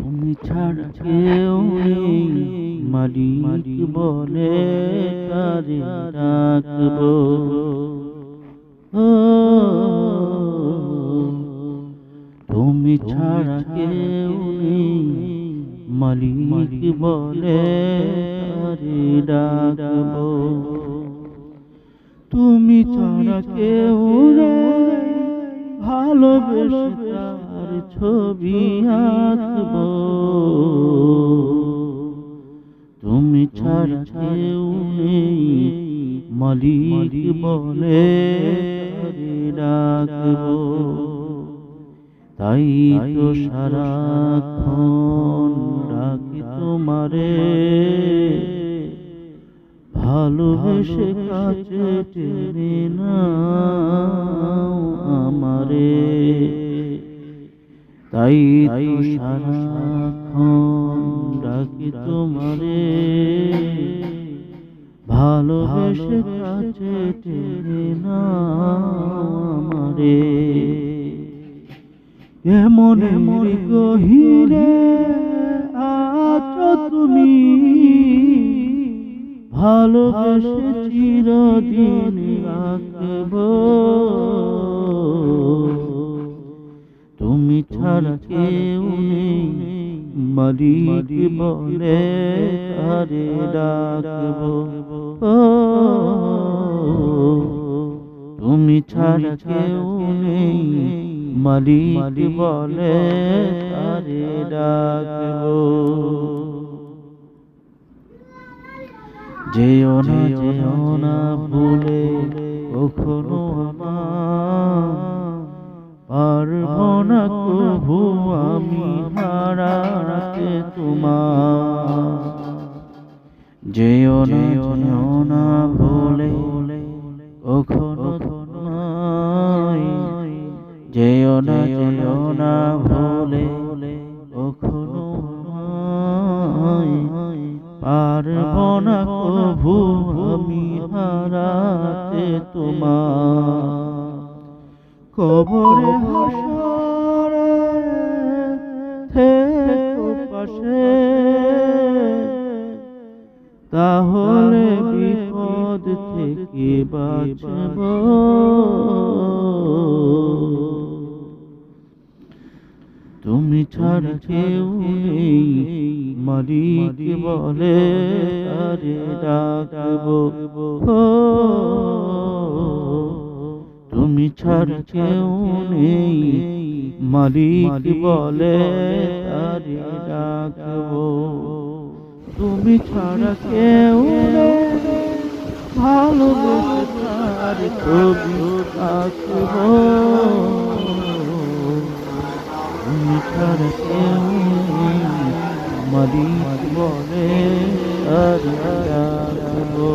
তুমি ছাড়া কেউ নেই। মালিক বলে কারে ডাকবো। তুমি ছাড়া কেউ নেই। মালিক বলে কারে ডাকবো। তুমি ছাড়া কেউ নেই। ভালোবেসে ছবি আঁকব। তুমি ছাড়া কেউ নেই, মালিক বলে ডাকব। তাই তো সারাক্ষণ ডাকি তোমারে। ভালোবেসে কাছে টেনে নাও আমারে। তাই তো ডাকি তোমারে। ভালোবেসে কাছে টেনে আমারে। এমন এমন গহিরে আছো তুমি। ভালোবেসে চিরদিন রাখব। ছাড়া কেউ নেই। মালিক বলে আরে ডাকব। ও তুমি ছাড়া কেউ নেই। মালিক বলে আরে ডাকব। যেও না যেও না ভুলে কখনো আমার পারব না কভু আমি হারাতে তোমার। যেও না যেও না ভুলে কখনো যেও না যেও না ভুলে কখনো পারব না কভু আমি হারাতে তোমার। কবরে হাসরে থেকো পাশে। তাহলে বিপদ থেকে বাঁচব। তুমি ছাড়া কেউ নেই মালিক বলে আরে ডাকবো। ও, ছাড়া কেউ নেই। মালিক বলে, আরে ডাকবো। তুমি ছাড়া কেউ ভালোবেসে তার ছবি আঁকবো। তুমি ছাড়া কেউ মালিক বলে, আর ডাকবো।